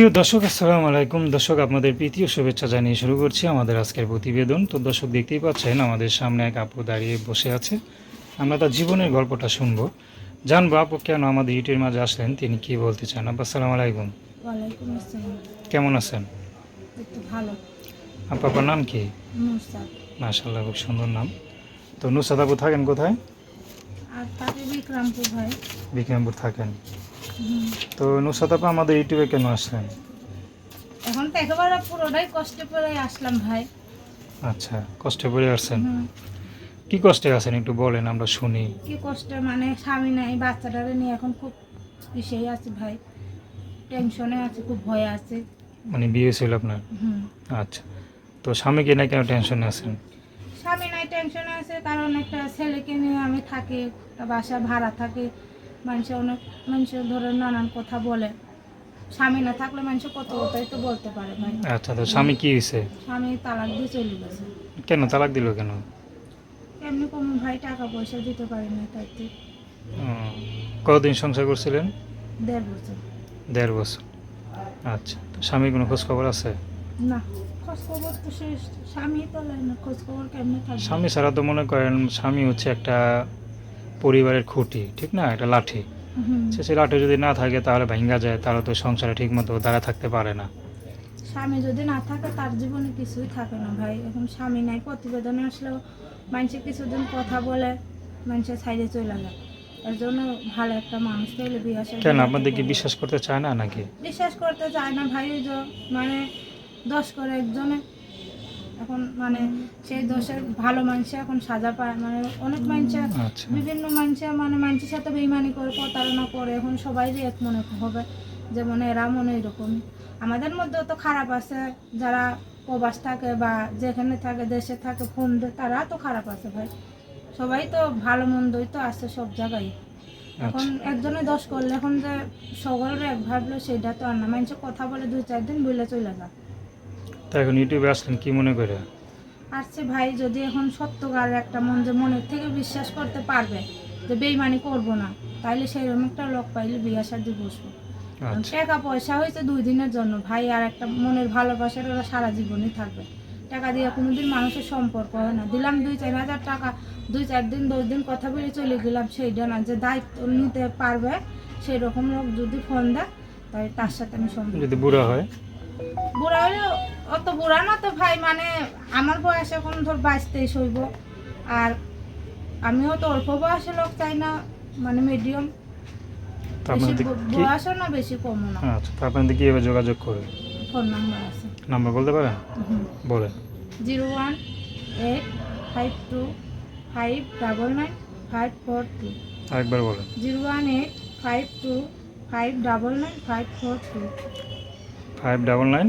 প্রিয় দর্শক আসসালামু আলাইকুম। দর্শক আপনাদের প্রীতি শুভেচ্ছা জানিয়ে শুরু করছি আমাদের আজকের প্রতিবেদন। তো দর্শক দেখতেই পাচ্ছেন আমাদের সামনে এক আপু দাঁড়িয়ে বসে আছে। আমরা তার জীবনের গল্পটা শুনব। জানব আপু কেন আমাদের ইউটিউবের মাঝে আসলেন? তিনি কি বলতে চান? আপু আসসালামু আলাইকুম। কেমন আছেন? ভালো। আপু আপনার নাম কি? মাশাল্লাহ খুব সুন্দর নাম। তো নুসাদ আপু থাকেন কোথায়? বিক্রমপুর থাকেন। তো নুসাদ আপু আমাদের ইউটিউবে কেন আসলেন? এখন তো একেবারে পুরোটাই কষ্টে পড়ে আসলাম ভাই। আচ্ছা কষ্টে পড়ে আসছেন। কি কষ্টে আছেন একটু বলেন আমরা শুনি। কি কষ্ট? মানে স্বামী নাই বাচ্চাটারে নিয়ে এখন খুব ইসেই আছে ভাই। টেনশনে আছে খুব ভয় আছে। মানে বিয়ে ছিল আপনার? আচ্ছা তো স্বামীকে না কেন টেনশনে আছেন? স্বামী নাই টেনশনে আছে কারণ একটা ছেলেকে নিয়ে আমি থাকি বাসা ভাড়া থাকি। মানুষ অনেক মানুষ ধরে নানান কথা বলে। স্বামী না থাকলে মানুষ কত কথাই তো বলতে পারে ভাই। আচ্ছা তো স্বামী কি হয়েছে স্বামী তালাক দিয়ে চলে গেছে। কেন তালাক দিল কেন? এমনি কোনো ভাই টাকা পয়সা দিতে পারি না তাই তো কতদিন সংসার করছিলেন? দেড় বছর। দেড় বছর। আচ্ছা তো স্বামীর কোনো খোঁজ খবর আছে? না স্বামী ছাড়া তো মনে করেন স্বামী হচ্ছে একটা পরিবারের খুঁটি ঠিক না? একটা লাঠি। সে সেই লাঠি যদি না থাকে তাহলে ভাঙ্গা যায় তাহলে তো সংসারে ঠিক মতো দাঁড়া থাকতে পারে না। স্বামী যদি না থাকে তার জীবনে কিছুই থাকে না ভাই। এখন স্বামী নাই প্রতিবেদনে আসলেও মানুষে কিছুদিন কথা বলে মানুষের সাইডে চলে যায়। এর জন্য ভালো একটা মানুষ পেলে বিয়ে কেন? আপনাদের কি বিশ্বাস করতে চায় না নাকি? বিশ্বাস করতে চায় না ভাই ওই যে মানে দশ করে একজনে। এখন মানে সেই দোষের ভালো মানুষে এখন সাজা পায় মানে অনেক মানুষে আচ্ছা। বিভিন্ন মানুষে মানে মানুষের সাথে বেইমানি করে প্রতারণা করে এখন সবাই এক মনে হবে যে মনে এরা মনে এরকম। আমাদের মধ্যেও তো খারাপ আছে যারা প্রবাস থাকে বা যেখানে থাকে দেশে থাকে ফোন তারা তো খারাপ আছে ভাই। সবাই তো ভালো মন্দই তো আছে সব জায়গায়। এখন আচ্ছা। একজনে দোষ করলে এখন যে সকলের এক ভাবলো সেটা তো আর না। মানুষে কথা বলে দুই চার দিন বলে চলে যায় তা এখন ইউটিউবে আসলেন কি মনে করে? আসছে ভাই যদি এখন সত্যকার একটা মন যে মনের থেকে বিশ্বাস করতে পারবে যে বেইমানি করব না তাইলে সেরকম একটা লোক পাইলে বিয়ে শাদি বসবো। আচ্ছা। টাকা পয়সা হয়েছে দুই দিনের জন্য ভাই আর একটা মনের ভালোবাসার ওরা সারা জীবনই থাকবে। টাকা দিয়ে কোনোদিন মানুষের সম্পর্ক হয় না। দিলাম দুই চার হাজার টাকা দুই চার দিন দশ দিন কথা বলে চলে গেলাম সেইটা না যে দায়িত্ব নিতে পারবে সেই রকম লোক যদি ফোন দেয় তাই তার সাথে আমি সম্পর্ক যদি বুড়া হয়? বুড়া হলে অত বুড়া না তো ভাই মানে আমার বয়স এখন ধর বাইশ তেইশ হইব। আর আমিও তো অল্প বয়সে লোক চাই না মানে মিডিয়াম কি বয়সও না বেশি কমও না। আচ্ছা আপনাদের কীভাবে যোগাযোগ করে? ফোন নাম্বার আছে। নাম্বার বলতে পারেন? বলেন। Zero one eight five two five double nine five four two. আরেকবার বলেন। Zero one eight five two five double nine five four two. Five double nine